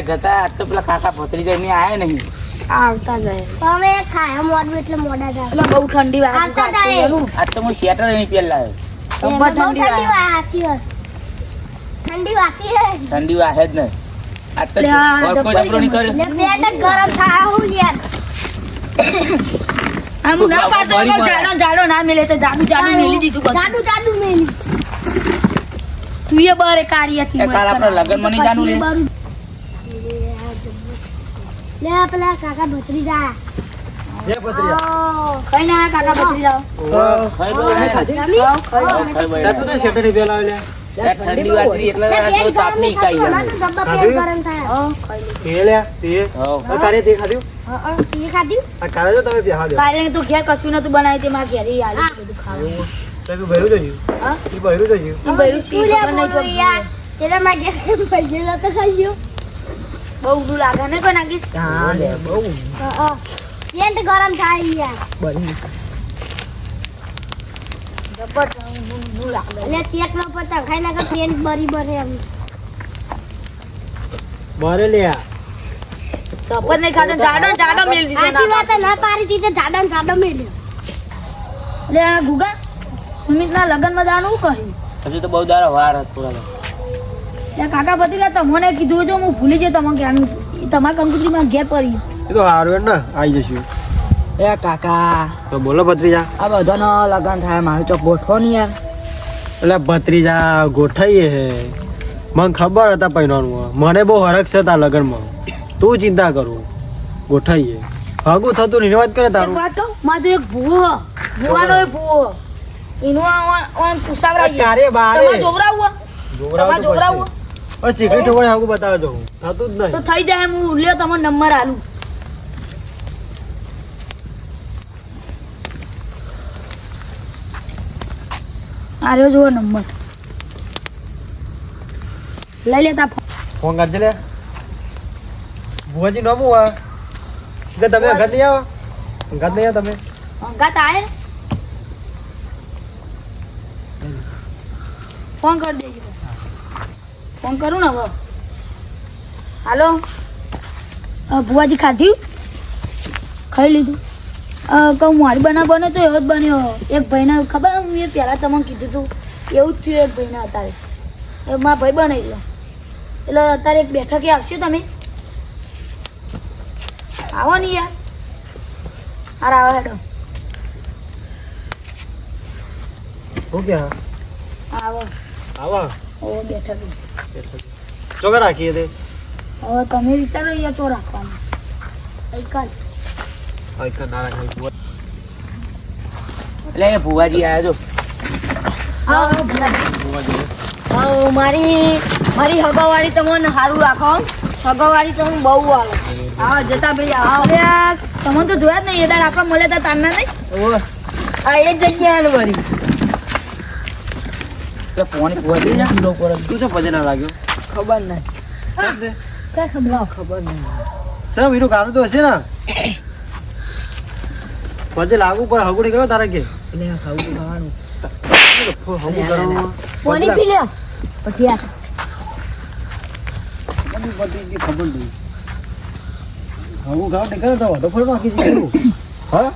એટલે જતા આજ તો પેલા કાકા ભત્રીજા એમની આયા નહીં. આવતા જાય તમે ખાયા મોડું એટલે મોડા જાય એટલે બહુ ઠંડી વાગે આવતા જાય. આજ તો હું સ્વેટર નહીં પહેરલા આવ્યો બહુ ઠંડી ઠંડી વાગે વા સાચી વાત. ઠંડી વાતી હે ઠંડી વાહે જ નહીં. આજ તો ઓર કોઈ જબ્બર નહીં કર્યો. ને પેટ ગરમ થાય યાર. આમ ના પાડતો. જાડો જાડો ના મેલે તો જાડુ જાડુ મેલી દીધું જાડુ જાડુ મેલી. તું એ બારે હતી એ કાલ આપણે લગ્નમાં નહીં જાનું લે. લે પેલા કાકા ભત્રીજા કઈ ના ખાઈ તો. પેલા. ઠંડી એટલે તો કાઈ જાય. તો. તે તે. તારે તે? હા, તે આ કાલે તો તમે દો. કાલે તો ઘેર કશું નતું બનાવ્યું તે મારા ઘેરે આલી બધું ખાવાનું તો ભર્યું જજો. હા? એ ભર્યું તું ખબર નહીં યાર તેરા માં તો ખાઈ ગયો બહુ લાગે ને કોઈ નાખીશ? હા હા પેટ ગરમ થાય યાર. જબ્બર ઊંધું લાગે એટલે ચેક નો પતંગ ખાઈ નાખે પેટ બરી બરે એમ. બરે લ્યા. ચપ્પલ નહીં ખાતો જાડો જાડો મેલી દીધો સાચી ના વાત હે, ના પાડી દીધે જાડા જાડો મેલ્યો એટલે આ ગુગા સુમિતના લગ્નમાં જવાનું શું કર્યું હજુ તો બહુ દારા વાર હતો કાકા પતિલા તમને કીધું હતું હું ભૂલી જતો તમે કે તમારા કંકુત્રીમાં ગેપ પડી. એ તો હારું ને આવી જશું. એ કાકા. તો બોલો ભત્રીજા. આ બધાનો લગન થાય મારું તો ગોઠવો ને યાર. એટલે ભત્રીજા ગોઠાઈએ હે. મને ખબર હતા પહેરવાનું. મને બહુ હરખ છે તા લગનમાં. તું ચિંતા કરું. ગોઠાઈએ ભાગું થતું નહીં વાત કરે એક તારું વાત કહું મારો એક ભૂવો ભૂવાનો ભૂવો એનું ઓન- ઓન પૂછાવડાવીએ. તારે બારે. તમારે હોય? હવે ચીકણી ઠોકણે આવું બતાવજો થતું જ તો થઈ જાય હું લ્યો તમારો નંબર આલું. આર્યો જુઓ નંબર. લઈ લેતા ફોન. કરજે લે. ભુવાજી નો આ એટલે તમે ઘર નહીં આવો? ઘર નહીં આવો તમે. અંગાત આય ફોન કરી દેજો ફોન કરું ને હવે? હાલો? ભુવાજી ખાધ્યું ખાઈ લીધું. કહું મારી બના બને તો એવો જ બન્યો. એક ભાઈને ખબર હું એ પહેલાં તમને કીધું હતું એવું જ થયું એક ભાઈને અત્યારે. એ મારા ભાઈ બનાવી લો એટલે અત્યારે એક બેઠકે આવશો તમે? આવો ને યાર. હાર આવો હેડો. શું કે આવો. આવા. ઓ બેઠક ચોગા રાખીએ તે. હવે તમે વિચારો અહીંયા ચો રાખવાનું. ગઈકાલ આઈકન ના રાખે એટલે એ ભુવાજી આવ્યા જો. હા મારી મારી હગાવાળી તમને સારું રાખો. હગાવાળી હું બહુ આવે હા જતા ભાઈ આવો અરે તમે તો જોયા જ નહીં એ દાડ આપણે મળ્યા હતા તારના નહીં? આ એ જગ્યા વળી. પોણી ભુવાજી ના કિલો પર તું છે પજે લાગ્યો? ખબર નહીં. કઈ ખબર ખબર નહીં. ચાલ એનું કારણ તો હશે ને. પજે લાગુ પર હગુડી કરો તારે કે. એટલે આ ખાવાનું. હગું કરવાનું પાણી પી લ્યો. પછી આ બધું બધું ખબર નહીં. હગું ખાવ ને તો વાઢો ફરવાનો આખી હા?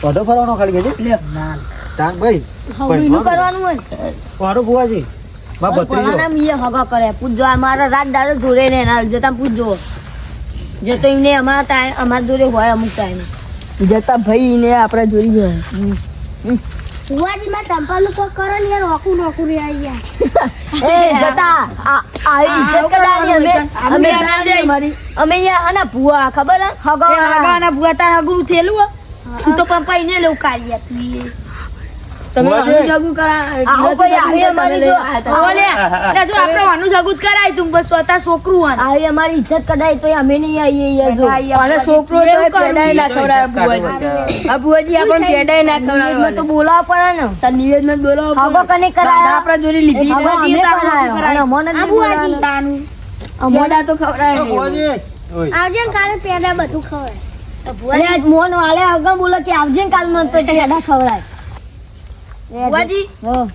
ફરવાનો ખાલી કે લે ના. તાંગ ભાઈ હવે કરવાનું હોય ને. મારું બુવાજી માં પલાના ના મીએ હગા કરે. પૂજો અમારા રાત દાડો જોડે ને ના જતા પૂજો જે તો એમને અમારા ટાઈમ અમારા જોડે હોય અમુક ટાઈમ. જતા ભાઈ ને આપણે જોઈ જાય ભુવાજી માં તંપા લોકો કરો ને યાર નોકું નોકું રે યાર એ જતા આ આઈ જકડા અમે અમે મારી અમે યાર આના ભુવા ખબર હગા હગા હગાના ભુવા તાર હગું થયેલું તું તો પપ્પા એને લેવું કાઢી તું તમે ભુવાજી. કરા આવો ભાઈ આવી અમારી જો. ઓલે એટલે જો આપણે વાનું કરાય તું બસ સ્વતઃ છોકરું હોય. આવી અમારી ઇજ્જત કઢાય તો અમે નહીં આવીએ યાર જો. અને છોકરો તો પેડાય ના ખવડાવે બુઆજી આ બુઆજી આપણને પેડાય ના નિવેદન તો ખવડાવે. પડે ને. તાર નિવેદન બોલાવો હગો કને કરાયો? આપણા જોડે લીધી હગો ને. અમે કરાયો. અને અમને જ નહીં બોલાવવાનું. તાનું. પેડા તો ખવડાવે. બુવાજી આવજે કાલે પેડા બધું ખવાય અરે વાલે આગળ બોલો કે આવજે કાલ મને તો પેડા ખવડાય. બુઆજી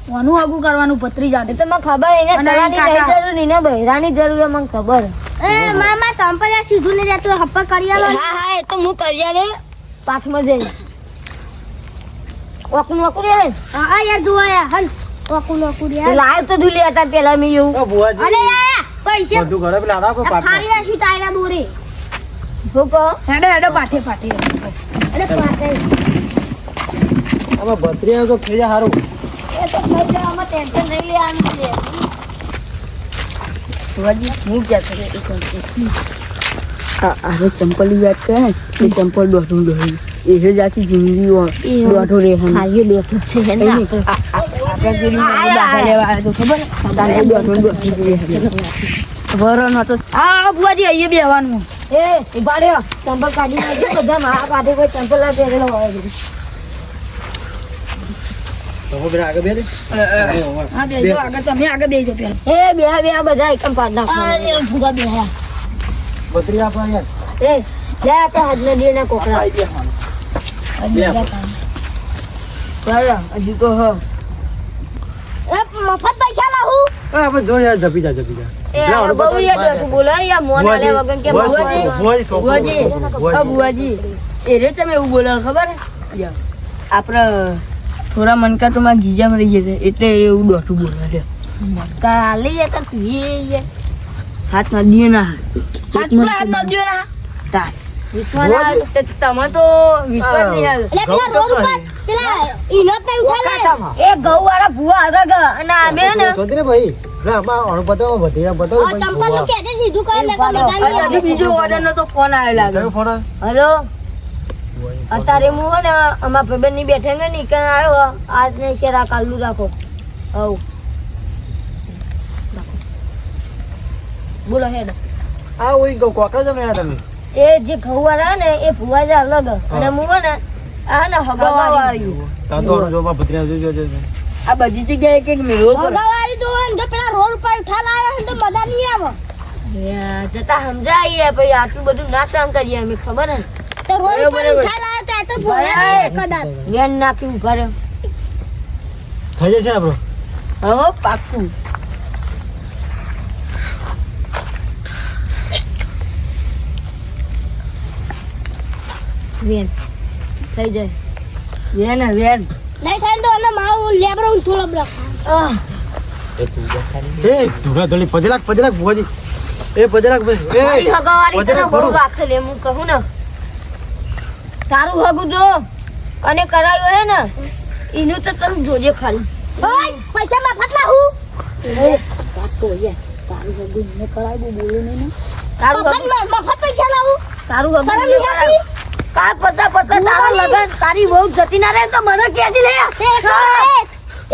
કોનું હગું કરવાનું? પત્રી જાડે તો મને ખબર એને સલાની નહીં જરૂર નહીં ને બહેરાની જરૂર મને ખબર એ મામા ચંપલ સીધું નહીં રહેતું હપ્પા કરી હા હા એ તો હું કરી આલે. પાથમાં જઈને ઓકું રે હા યાર જોવા હલ. ઓકું નોકું યાર લાવ તો દુલી હતા પેલા મેં એવું. ઓ ભુવાજી અલે યાર પૈસા. બધું ઘરે પેલા આના પર આ પાટલા ફાડી તાયના દોરે. શું કહો? હેડો હેડો પાઠે પાઠે. અરે પાટે આમાં ભત્રી આવ્યો તો થઈ જાય સારું એ તો ખાઈ જવામાં ટેન્શન નહીં લેવાનું છે. શિવાજી હું ક્યાં કરે એક ચંપલ યાદ કરે ને એ ચંપલ દોઢું દોઢું. એ જ આખી જિંદગી દોઢું રહે હમ ખાઈએ છે હે ને? આપણે પેલી મારી દાખલા લેવા આવ્યો તો ખબર દાદા દોઢું દોઢું રહે વરો નતો હા બુઆજી અહીંયા બેહવાનું. એ ઊભા રહ્યો. ચંપલ કાઢી નાખજો બધા મારા કાઢે કોઈ ચંપલ પહેરેલો હોય છે. તો હું પેલા આગળ બે દે હા બેજો આગળ તમે આગળ બેજો પેલા. એ બે બે બધા એકમ પાડ નાખો અરે ભૂગા બેહ્યા. બત્રી આપવા યાર એ લે આપણે હાથને દે ને કોકરા. બરાબર હજી તો હ. એ મફત પૈસા લાવું? હા આપણે જો યાર જપી જા જપી જા. એ થોડા મનકા તો મારા ગીજામાં રહી જશે એટલે એવું દોઢું બોલે છે. મનકા હાલી તાર પીએ હાથ ના દીએ ના હાથ. હાથ ન દ્યો ના. આવે તમે તો વિશ્વાસ નહીં આવે પેલા રોડ ઉપર પેલા ઈનોત ને ઉઠાલે. એ ઘઉં વાળા ભૂવા આગળ અને ને ભાઈ સીધું તો બીજો ઓર્ડર નો તો ફોન આવેલો લાગે. હલો? અત્યારે હું હે ને અમારા ભાઈબંધની બેઠે ને નીકળ આવ્યો આજ ને શેરા કાલનું રાખો. હવ બોલો હેડ. આ ઓઈ ગો કોકરા જમે તમે? એ જે ઘઉંવાળા ને એ ભુવા જા અલગ અને હું હે ને આ ને હગાવાળી તા તો જો માં ભત્રીજા જોજો જો આ બધી જગ્યાએ કંઈક મેળો પડે. વાળી તો હોય ને જો પેલા રોડ પર ઠાલ આવે ને તો મજા નહીં આવે. જતા સમજાય પછી આટલું બધું ના સહન કરીએ અમે ખબર હે ને? તો રોડ ઉપર બરાબર. ઉઠાલ તો આ તો ભોળા કદાચ. વેન નાખી ઊભા રહ્યો થઈ જશે આપણો? હવે પાક્કું. વેન થઈ જાય. વેન વેન. નહીં થાય તો અને મારું લેબરો ઊંધો લબરો આહ, એ પજરાક ભાઈ એ. રાખે લે હું કહું ને. તારું હગું જો. અને કરાયું હે ને એનું તો તમે જોજે ખાલી. ઓય પૈસા મફત લાવું તારું હગું મફત મફત પૈસા લાવું તારું હગું શરમ નહીં નહીં કરાયું. કાલ પડતા પડતા તારા લગન તારી બહુ જતી ના રહે તો મને કેજી લે.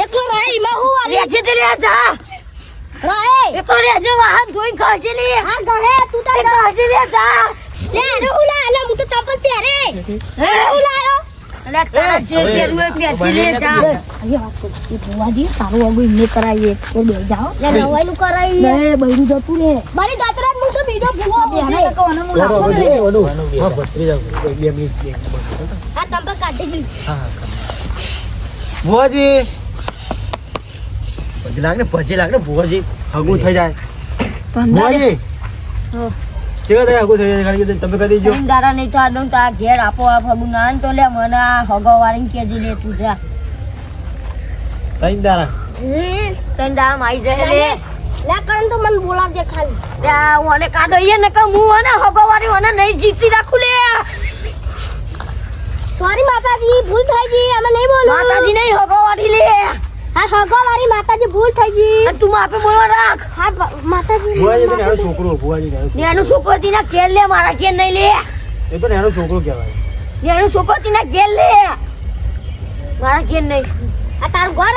એકલો રહે એમાં હું વાલી રેજે તે લે જા. રહે. એકલો રેજે વાહન જોઈ ખર્ચે લે. હા ઘરે તું તો ખર્ચે લે જા. લે અરે હું લા અલે હું તો ચંપલ પહેરે હે? હું લાયો અલા તારા જે પહેરવું હોય પહેરજી લે જા તારું આગળ એમને કરાવીએ તો બે જાઓ લે રવાઈનું કરાઈ બે બૈરું જતું રે મારી દાતરા હું તો બીજો ભૂવો બેહાને તો અને હું લાવો વડો ને. વડો વડો વાનું બે હા ભત્રીજા બે મિનિટ બે આ ચંપલ કાઢી ગઈ હા હા ભુવાજી પછી લાગ ને પછી લાગ ને ભુવાજી હગું થઈ જાય ભુવાજી હો. ચેવા થાય હગું થઈ જાય તમે કહી દેજો ત્રણ નહીં તો આ દઉં તો આ ઘેર આપો આ ફગું ના તો લે મને આ હગો વાળીને કેજી લે તું જા ત્રણ દારા ત્રણ દાડા માં જાય લે. લે કરણ તો મને બોલાવજે ખાલી. ત્યાં મને કાઢો એ ને કે હું અને હગો વાળી મને નહીં જીતી રાખું લે. સોરી માતાજી ભૂલ થઈ ગઈ. અમે નહીં બોલું હગો વાળી માતાજી ભૂલ થઈ ગઈ. તું માપે બોલવા રાખ. હા માતાજી ભુવાજી તો નેનો છોકરો ભુવાજી નેનો છોકરો. છોકરો ના ઘેર લે મારા ઘેર નહીં લે. એ તો એનો છોકરો કહેવાય. એનો છોકરો ના ઘેર લે. મારા ઘેર નહીં. આ તારું ઘર?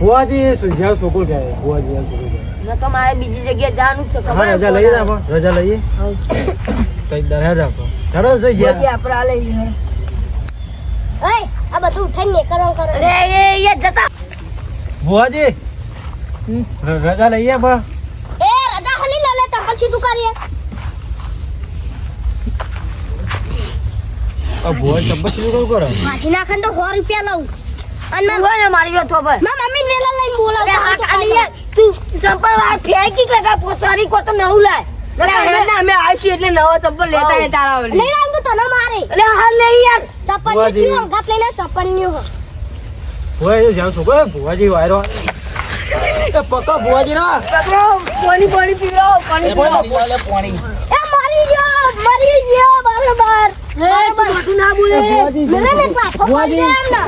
ભુવાજી સુજ્યા છોકરો કહેવાય. ભુવાજી આ છોકરો નકર મારે બીજી જગ્યાએ જવાનું છે તમારે રજા લઈ ને આપણે રજા લઈએ. કઈ દરહેજ આપો હેડો જોઈ ગયા આપણે આ લઈ લે. ઓય આ બધું ઉઠાઈને કરણ કરે અરે એ એ જતા. ર- રજા લઈએ બા. એ રજા હની લે લે પછી તું કરીએ આ ભુવાજી ચંપલ સીધું કરો? માજી નાખન તો સો રૂપિયા લઉં. અને મેં હોય મારી વાત ખબર મા મમ્મી વેલા લઈને બોલાવ યાર તું ચંપલ વાર ફેંકી કે કા પોતારી કો તો નવું લાય. અમે આવીશું એટલે નવો ચંપલ લેતા તારા ઓલી. લઈ આવ તો તને મારે. અરે હા લે યાર ચપ્પલ. ની અંગાત લઈને ચપ્પલની હો. ભુવાજી જાવ છો કોઈ ભુવાજી વાયરો પક્કા ભુવાજી ના. પાણી પાણી પીવડાવો પાણી પાણી પાણી. એ મરી ગયો મરી ગયો બરાબર. બરાબર. ના બોલે. મને ને પાછો પડી જાય એમ ને.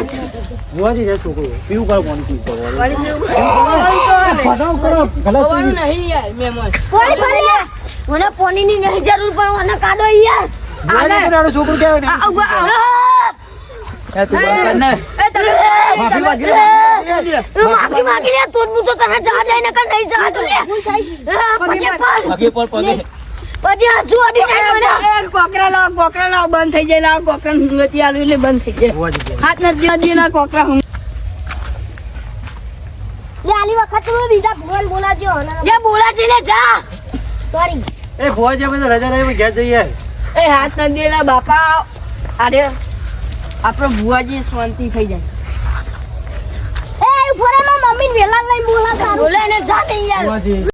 ભુવાજી છે છોકરો. પીવું કરો પીવું પાણી પીવડાવો. ફટાવ કરો. ભલે ખવાનું નહીં યાર મહેમાન મને પોણી ની નહીં. જરૂર પણ મને કાઢો યાર. છોકરું કેવો. એ તું બંધ કર ને એ તમે માફી માંગી માફી માંગી લે તું હું તો તને જવા દે ને કે નહીં જવા દે પછી પગે પર. પગે પછી હજુ અડી નહીં કોકરા લાવો કોકરા લાવો બંધ થઈ જાય લાવો કોકરા હુંગતી આલુ એટલે બંધ થઈ જાય. હાથ નથી નદી ના કોકરા હુંગ આલી વખત તું બીજા ભગવાન બોલાજો જે બોલાજી ને. જા. સોરી એ ભુવાજી અમે તો રજા લઈને ઘેર જઈએ. એ હાથ નદી ના બાપા. અરે આપણો ભુવાજી શાંતિ થઈ જાય. એ ઊભો મમ્મી વેલા લઈ બોલા બોલે ને જા યાર